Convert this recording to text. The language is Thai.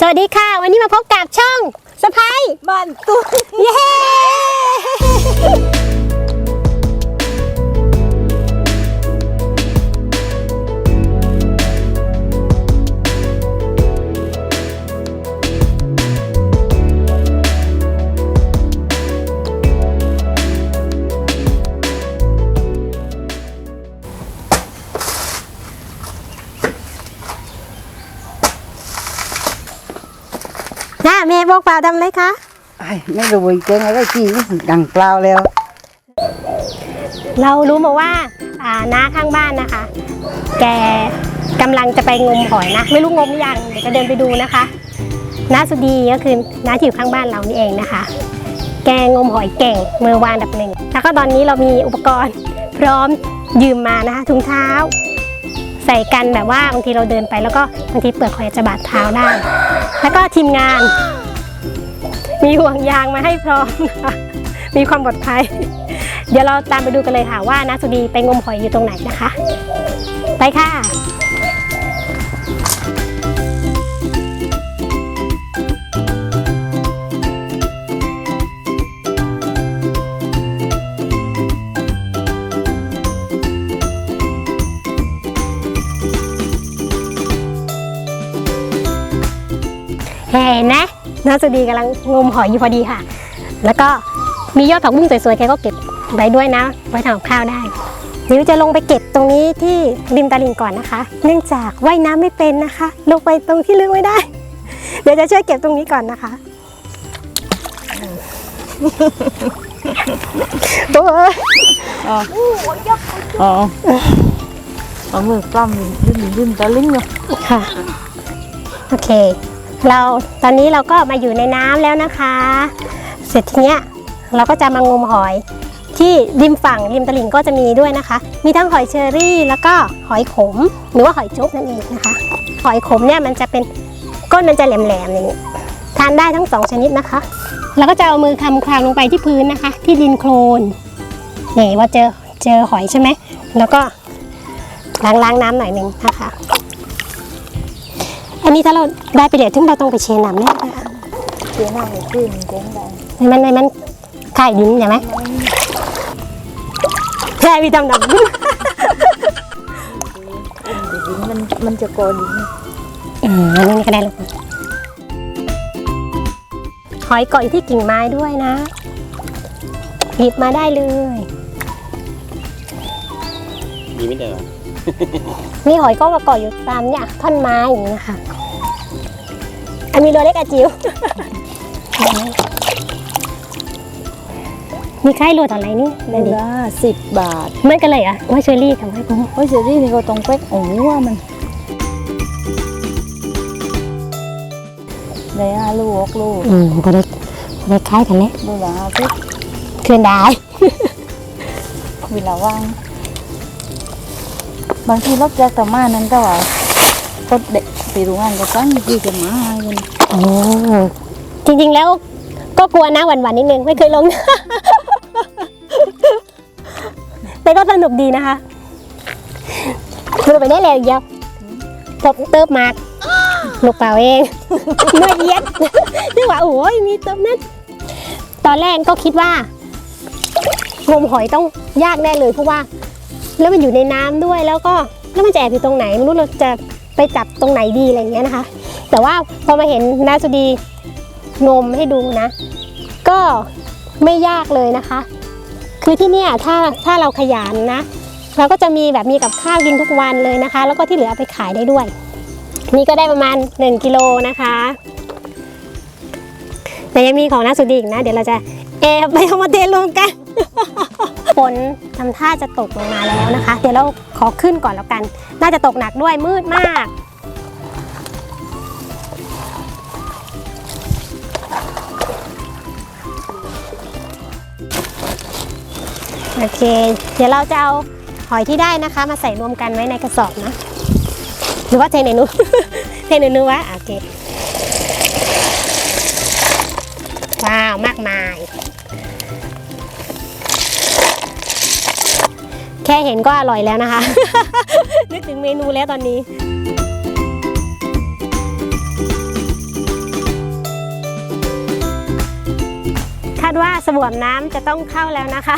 สวัสดีค่ะ วันนี้มาพบกับช่องสไปายบ้านตุ้ยเย้ น่าเมย์บอกเปล่าทำอะไรคะไอ้ไม่รู้จริงๆอะไรที่ดังเปล่าแล้ว เรารู้มาว่าอ่าน้าข้างบ้านนะคะ แกกำลังจะไปงมหอยนะ ไม่รู้งมหรือยังเดี๋ยวจะเดินไปดูนะคะน้าสุดีก็คือน้าที่อยู่ข้างบ้านเรานี่เองนะคะ แกงมหอยเก่งมือวางอันดับหนึ่งแล้วก็ตอนนี้เรามีอุปกรณ์พร้อมยืมมานะคะถุงเท้า ใส่กันแบบว่าบางทีเราเดินไป แล้วก็บางทีเปลือกหอยจะบาดเท้าได้ แล้วก็ทีมงาน มีห่วงยางมาให้พร้อมมีความปลอดภัย เดี๋ยวเราตามไปดูกันเลยค่ะว่านาสุดีไปงมหอยอยู่ตรงไหนนะคะ ไปค่ะ เห็นนะนาสุดีกำลังงมหอยอยู่พอดีค่ะ แล้วก็มียอดผักบุ้งสวยๆแกก็เก็บไว้ด้วยนะ ไว้ทำกับข้าวได้เดี๋ยวจะลงไปเก็บตรงนี้ที่ริมตลิ่งก่อนนะคะ เนื่องจากว่ายน้ำไม่เป็นนะคะ ลงไปตรงที่ลึกไม่ได้ เดี๋ยวจะช่วยเก็บตรงนี้ก่อนนะคะโอ้ยอ๋ออ๋อเอามือปล้ำลิ้นลิ้นตะลิ้นอยู่ค่ะ โอเค เราตอนนี้เราก็มาอยู่ในน้ำแล้วนะคะ เสร็จทีเนี้ยเราก็จะมางมหอย ที่ริมฝั่งริมตลิ่งก็จะมีด้วยนะคะ มีทั้งหอยเชอรี่ แล้วก็หอยขม หรือว่าหอยจุ๊บนั่นเองนะคะ หอยขมเนี่ยมันจะเป็นก้นมันจะแหลมๆอย่างนี้ทานได้ทั้งสองชนิดนะคะแล้วก็จะเอามือคำคลางลงไปที่พื้นนะคะ ที่ดินโคลนนี่ว่าเจอเจอหอยใช่ไหมแล้วก็ล้างล้างน้ำหน่อยหนึ่งนะคะ อันนี้ถ้าเราได้ไปเดี๋ยวถึงเราต้องไปเชน้ำแน่นะคะเสียหน้าให้ขึ้นเจ๊งได้มันในมันไข่ดินใช่ไหมใช่พี่ทำดำดินมันมันจะโกดินอืมอันนี้ก็ได้ลูกหอยเกาะอยู่ที่กิ่งไม้ด้วยนะ หยิบมาได้เลยมีไม่เด้อ มีหอยก็มาเกาะอยู่ตามเนี่ยท่อนไม้อย่างนี้นะคะอันมีเรือเล็กอาจิ๋วมีใครโรดอะไรนี่โลเลยดิละสิบบาทเหมือนกันเลยเหรอะว่าเชอรี่กับไว้กุ้งโอ้ยเจอรี่นี่ก็ต้องเป๊กโอ้ว่ามันได้ห้าลูกหกลูกอืมก็ได้ได้คล้ายกันเลยลูกละห้าสิบเคลื่อนได้เวลาว่าง บางทีรถจากตะมานั้นก็ว่าก็เด็กไปโรงงานก็ตั้งที่จะมาให้กันโอ้จริงๆแล้วก็กลัวนะหวั่นๆนิดนึงไม่เคยลงแต่ก็สนุกดีนะคะคือไปได้แล้วเดียวพบเติบมากลูกเปล่าเองเมื่อเย็ดนึกว่าโอ้ยมีเติบนั้นตอนแรกก็คิดว่างมหอยต้องยากแน่เลยเพราะว่า แล้วมันอยู่ในน้ำด้วยแล้วก็แล้วมันจะแอบอยู่ตรงไหนไม่รู้เราจะไปจับตรงไหนดีอะไรอย่างเงี้ยนะคะ แต่ว่าพอมาเห็นนาสุดีงมให้ดูนะ ก็ไม่ยากเลยนะคะ คือที่เนี่ยถ้าถ้าเราขยันนะเราก็จะมีแบบมีกับข้าวกินทุกวันเลยนะคะ แล้วก็ที่เหลืออไปขายได้ด้วย นี่ก็ได้ประมาณ 1กิโลนะคะแต่ยังมีของนาสุดีอีกนะ เดี๋ยวเราจะแอบไปเอามาเทรวมกัน นทำท่าจะตกลงมาแล้วนะคะ เดี๋ยวเราขอขึ้นก่อนแล้วกัน น่าจะตกหนักด้วยมืดมาก โอเค เดี๋ยวเราจะเอาหอยที่ได้นะคะ มาใส่รวมกันไว้ในกระสอบนะ หรือว่าเทในนู้เทในนู้วะโอเค ว้าว มากมาย แค่เห็นก็อร่อยแล้วนะคะ นึกถึงเมนูแล้วตอนนี้คาดว่าสบวมน้ำจะต้องเข้าแล้วนะคะ